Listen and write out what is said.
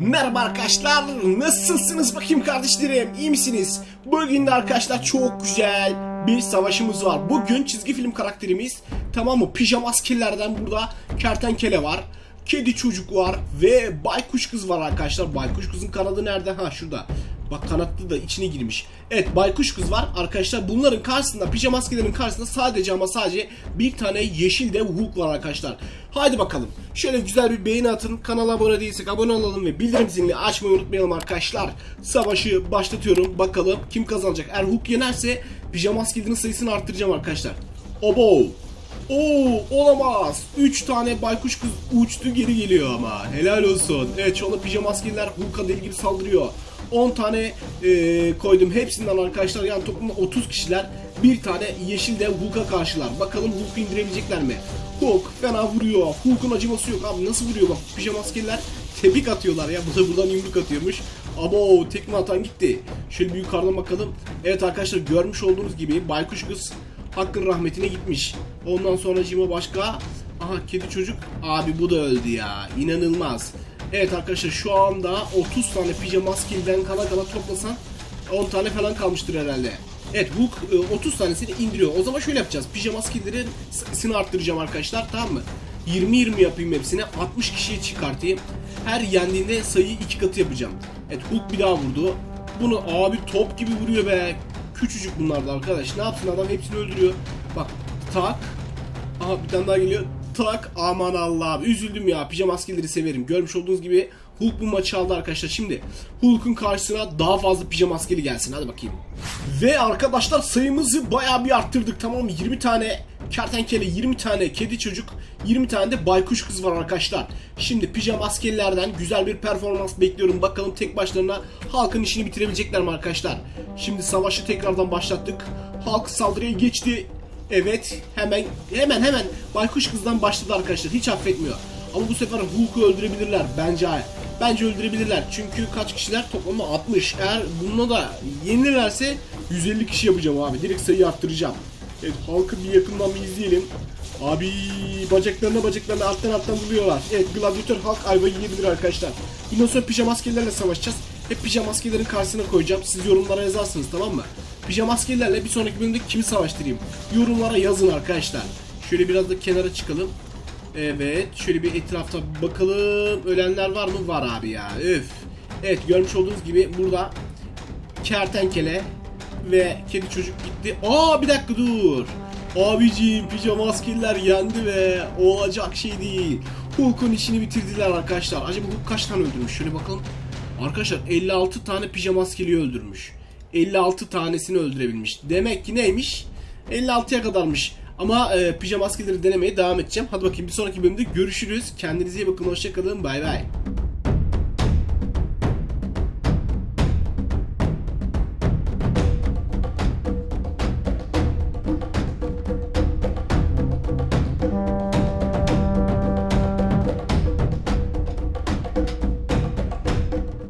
Merhaba arkadaşlar, nasılsınız bakayım kardeşlerim, iyi misiniz? Bugün de arkadaşlar çok güzel bir savaşımız var. Bugün çizgi film karakterimiz, tamam mı? Pijama askerlerden burada kertenkele var, kedi çocuk var ve baykuş kız var arkadaşlar. Baykuş kızın kanadı nerede? Ha şurada. Bak kanatlı da içine girmiş. Evet baykuş kız var arkadaşlar. Bunların karşısında pijama maskelerin karşısında sadece ama sadece bir tane yeşil de Hulk var arkadaşlar. Haydi bakalım. Şöyle güzel bir beğeni atın. Kanala abone değilsek abone olalım ve bildirim zilini açmayı unutmayalım arkadaşlar. Savaşı başlatıyorum. Bakalım kim kazanacak. Eğer Hulk yenerse pijama maskelerin sayısını arttıracağım arkadaşlar. Obo. Oo olamaz. 3 tane baykuş kız uçtu geri geliyor ama. Helal olsun. Evet şu pijama askerler Hulk'a deli gibi saldırıyor. 10 tane e, koydum hepsinden arkadaşlar yani toplamda 30 kişiler bir tane yeşil de Hulk'a karşılar. Bakalım Hulk'u indirebilecekler mi? Hulk fena vuruyor. Hulk'un acıması yok abi nasıl vuruyor bak pijama askerler tepik atıyorlar ya. Bu da buradan yumruk atıyormuş. Abo tekme atan gitti. Şöyle bir yukarıdan bakalım. Evet arkadaşlar görmüş olduğunuz gibi baykuş kız Hakkın rahmetine gitmiş. Ondan sonra Cima başka. Aha kedi çocuk. Abi bu da öldü ya. İnanılmaz. Evet arkadaşlar şu anda 30 tane pijama skill'den kala kala toplasan 10 tane falan kalmıştır herhalde. Evet Hulk e, 30 tanesini indiriyor. O zaman şöyle yapacağız. Pijama skill'lerin sayısını arttıracağım arkadaşlar tamam mı? 20-20 yapayım hepsine 60 kişiye çıkartayım. Her yendiğinde sayıyı iki katı yapacağım. Evet Hulk bir daha vurdu. Bunu abi top gibi vuruyor be. Küçücük bunlar da arkadaş. Ne yapsın adam hepsini öldürüyor. Bak tak. Aha bir tane daha geliyor. Tak aman Allah'ım üzüldüm ya pijama askerleri severim. Görmüş olduğunuz gibi Hulk bu maçı aldı arkadaşlar. Şimdi Hulk'un karşısına daha fazla pijama askeri gelsin. Hadi bakayım. Ve arkadaşlar sayımızı bayağı bir arttırdık tamam mı? 20 tane kertenkele, 20 tane kedi çocuk, 20 tane de baykuş kız var arkadaşlar. Şimdi pijama askerlerden güzel bir performans bekliyorum. Bakalım tek başlarına halkın işini bitirebilecekler mi arkadaşlar? Şimdi savaşı tekrardan başlattık. Halk saldırıya geçti. Evet hemen hemen hemen baykuş kızdan başladı arkadaşlar. Hiç affetmiyor. Ama bu sefer Hulk'u öldürebilirler bence. Bence öldürebilirler. Çünkü kaç kişiler? Toplamda 60. Eğer bununla da yenilirlerse 150 kişi yapacağım abi. Direkt sayıyı arttıracağım. Evet halkı bir yakından bir izleyelim. Abi bacaklarına bacaklarına alttan alttan vuruyorlar. Evet gladyatör halk ayva yiyebilir arkadaşlar. Bundan sonra pijama askerlerle savaşacağız. Hep pijama askerlerin karşısına koyacağım. Siz yorumlara yazarsınız tamam mı? Pijama askerlerle bir sonraki bölümde kimi savaştırayım? Yorumlara yazın arkadaşlar. Şöyle biraz da kenara çıkalım. Evet şöyle bir etrafta bakalım. Ölenler var mı? Var abi ya. Öf. Evet görmüş olduğunuz gibi burada kertenkele ve kedi çocuk gitti. Aa bir dakika dur. Abiciğim pijama askerler yendi ve olacak şey değil. Hulk'un işini bitirdiler arkadaşlar. Acaba Hulk kaç tane öldürmüş? Şöyle bakalım. Arkadaşlar 56 tane pijama askeri öldürmüş. 56 tanesini öldürebilmiş. Demek ki neymiş? 56'ya kadarmış. Ama e, pijama askerleri denemeye devam edeceğim. Hadi bakayım bir sonraki bölümde görüşürüz. Kendinize iyi bakın. Hoşçakalın. Bay bay.